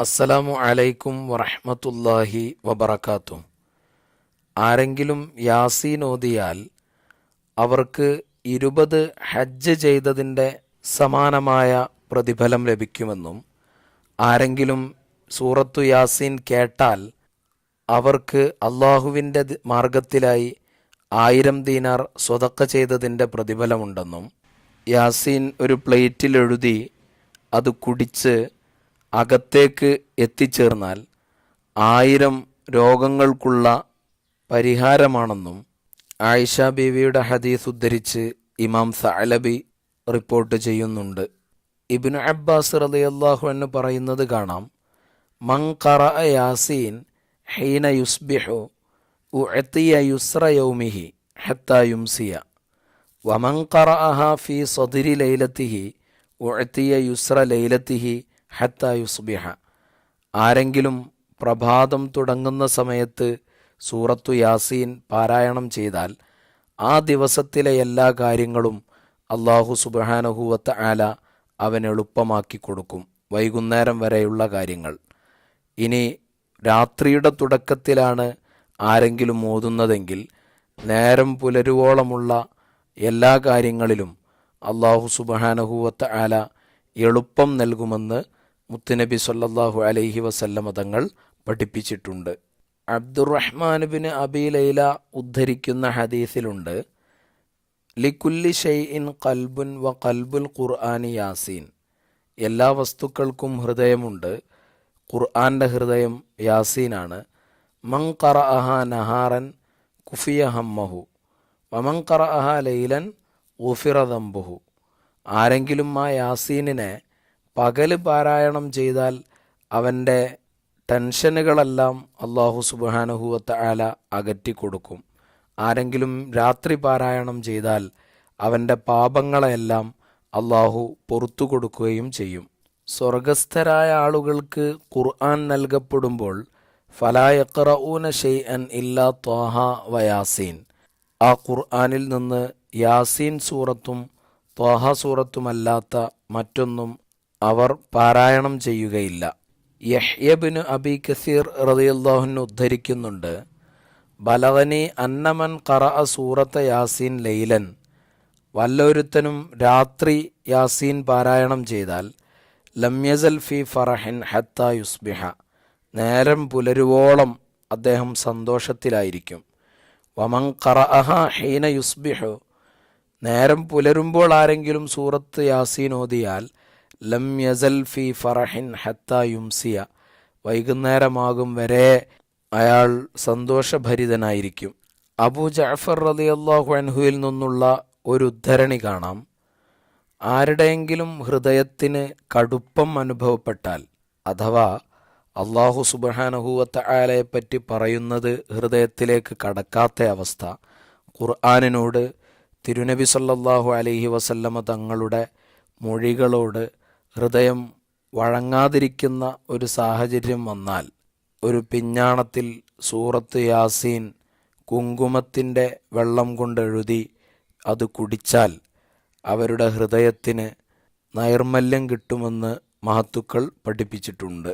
അസ്സലാമു അലൈക്കും വറഹ്മത്തുള്ളാഹി വബറകാത്തു ആരെങ്കിലും യാസീൻ ഓതിയാൽ അവർക്ക് ഇരുപത് ഹജ്ജ് ചെയ്തതിന്റെ സമാനമായ പ്രതിഫലം ലഭിക്കുമെന്നും ആരെങ്കിലും സൂറത്തു യാസീൻ കേട്ടാൽ അവർക്ക് അള്ളാഹുവിന്റെ മാർഗത്തിലായി ആയിരം ദീനാർ സ്വതക്ക ചെയ്തതിന്റെ പ്രതിഫലമുണ്ടെന്നും യാസീൻ ഒരു പ്ലേറ്റിലെഴുതി അത് കുടിച്ച് അകത്തേക്ക് എത്തിച്ചേർന്നാൽ ആയിരം രോഗങ്ങൾക്കുള്ള പരിഹാരമാണെന്നും ആയിഷ ബീവിയുടെ ഹദീസ് ഉദ്ധരിച്ച് ഇമാം സഅലബി റിപ്പോർട്ട് ചെയ്യുന്നുണ്ട്. ഇബ്നു അബ്ബാസ് റളിയല്ലാഹു എന്ന് പറയുന്നത് കാണാം മൻ യാസീൻ ഹീന യുസ്ബിഹു ഉഅത്തിയ യുസ്ര യൗമിഹി ഹത്താ യുംസിയ വമൻ ഖറഅഹ ഫീ സദ്രി ലൈലത്തിഹി ഉഅത്തിയ യുസ്ര ലൈലത്തിഹി ഹത്താ യുസ്ബിഹ. ആരെങ്കിലും പ്രഭാതം തുടങ്ങുന്ന സമയത്ത് സൂറത്തു യാസീൻ പാരായണം ചെയ്താൽ ആ ദിവസത്തിലെ എല്ലാ കാര്യങ്ങളും അള്ളാഹു സുബഹാനഹുവത്ത് ആല അവൻ എളുപ്പമാക്കി കൊടുക്കും വൈകുന്നേരം വരെയുള്ള കാര്യങ്ങൾ. ഇനി രാത്രിയുടെ തുടക്കത്തിലാണ് ആരെങ്കിലും ഓതുന്നതെങ്കിൽ നേരം പുലരുവോളമുള്ള എല്ലാ കാര്യങ്ങളിലും അള്ളാഹു സുബഹാനഹുവത്ത് ആല എളുപ്പം നൽകുമെന്ന് മുത്തുനബി സല്ലാഹു അലൈഹി വസല്ലമ തങ്ങൾ പഠിപ്പിച്ചിട്ടുണ്ട്. അബ്ദുറഹ്മാൻ ബിൻ അബി ലൈല ഉദ്ധരിക്കുന്ന ഹദീസിലുണ്ട് ലിക്കുല്ലി ഷെയ്ഇൻ കൽബുൻ വ കൽബുൽ ഖുർആാനി യാസീൻ. എല്ലാ വസ്തുക്കൾക്കും ഹൃദയമുണ്ട് ഖുർആാന്റെ ഹൃദയം യാസീനാണ്. മൻ അഹ നഹാറൻ കുഫിയ ഹമ്മഹു വമൻ അഹ ലൈലൻ ഉഫിറ ദംബുഹു. ആരെങ്കിലും ആ യാസീനിനെ പകൽ പാരായണം ചെയ്താൽ അവന്റെ ടെൻഷനുകളെല്ലാം അള്ളാഹു സുബാനുഹൂവത്ത ആല അകറ്റിക്കൊടുക്കും. ആരെങ്കിലും രാത്രി പാരായണം ചെയ്താൽ അവന്റെ പാപങ്ങളെല്ലാം അള്ളാഹു പൊറത്തു കൊടുക്കുകയും ചെയ്യും. സ്വർഗസ്ഥരായ ആളുകൾക്ക് ഖുർആൻ നൽകപ്പെടുമ്പോൾ ഫലായക്കറൂന ഷെയ്അൻ ഇല്ലാ ത്വാഹ വയാസീൻ ആ ഖുർആനിൽ നിന്ന് യാസീൻ സൂറത്തും ത്വാഹ സൂറത്തുമല്ലാത്ത മറ്റൊന്നും അവർ പാരായണം ചെയ്യുകയില്ല. യഹ്യബിന് അബി കസീർ റളിയല്ലാഹുവിന് ഉദ്ധരിക്കുന്നുണ്ട് ബലവനി അന്നമൻ കറ സൂറത്ത് യാസീൻ ലൈലൻ. വല്ലൊരുത്തനും രാത്രി യാസീൻ പാരായണം ചെയ്താൽ ലമ്യസൽ ഫി ഫറഹിൻ ഹത്ത യുസ്ബിഹ. നേരം പുലരുവോളം അദ്ദേഹം സന്തോഷത്തിലായിരിക്കും. വമൻ ഖറഅഹ ഹീന യുസ്ബിഹു. നേരം പുലരുമ്പോൾ ആരെങ്കിലും സൂറത്ത് യാസീൻ ഓതിയാൽ ലം യസൽ ഫി ഫറഹിൻ ഹത്ത യുംസിയ. വൈകുന്നേരമാകും വരെ അയാൾ സന്തോഷഭരിതനായിരിക്കും. അബു അബൂ ജഅഫർ അള്ളാഹു അൻഹുവിൽ നിന്നുള്ള ഒരു ഉദ്ധരണി കാണാം. ആരുടെയെങ്കിലും ഹൃദയത്തിന് കടുപ്പം അനുഭവപ്പെട്ടാൽ അഥവാ അള്ളാഹു സുബഹാനഹൂവത്ത ആലയെപ്പറ്റി പറയുന്നത് ഹൃദയത്തിലേക്ക് കടക്കാത്ത അവസ്ഥ ഖുർആാനിനോട് തിരുനബി സല്ലാഹു അലഹി വസല്ലമ തങ്ങളുടെ മൊഴികളോട് ഹൃദയം വഴങ്ങാതിരിക്കുന്ന ഒരു സാഹചര്യം വന്നാൽ ഒരു പിഞ്ഞാണത്തിൽ സൂറത്ത് യാസീൻ കുങ്കുമത്തിന്റെ വെള്ളം കൊണ്ടെഴുതി അത് കുടിച്ചാൽ അവരുടെ ഹൃദയത്തിന് നൈർമല്യം കിട്ടുമെന്ന് മഹത്തുക്കൾ പഠിപ്പിച്ചിട്ടുണ്ട്.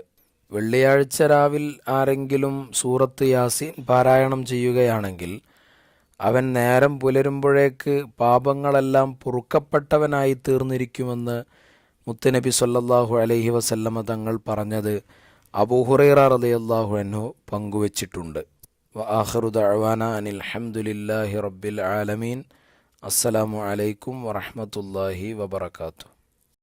വെള്ളിയാഴ്ച രാവിൽ ആരെങ്കിലും സൂറത്ത് യാസീൻ പാരായണം ചെയ്യുകയാണെങ്കിൽ അവൻ നേരം പുലരുമ്പോഴേക്ക് പാപങ്ങളെല്ലാം പൊറുക്കപ്പെട്ടവനായി തീർന്നിരിക്കുമെന്ന് മുത്തുനബി സല്ലാഹു അലൈഹി വസല്ലമ തങ്ങൾ പറഞ്ഞത് അബൂഹുറൈറ റളിയല്ലാഹു അൻഹു പങ്കുവച്ചിട്ടുണ്ട്. ആഖിറു ദഅവാനാ അനിൽ ഹംദുലില്ലാഹി റബ്ബിൽ ആലമീൻ. അസ്സലാമു അലൈക്കും വറഹ്മത്തുള്ളാഹി വബറകാതുഹു.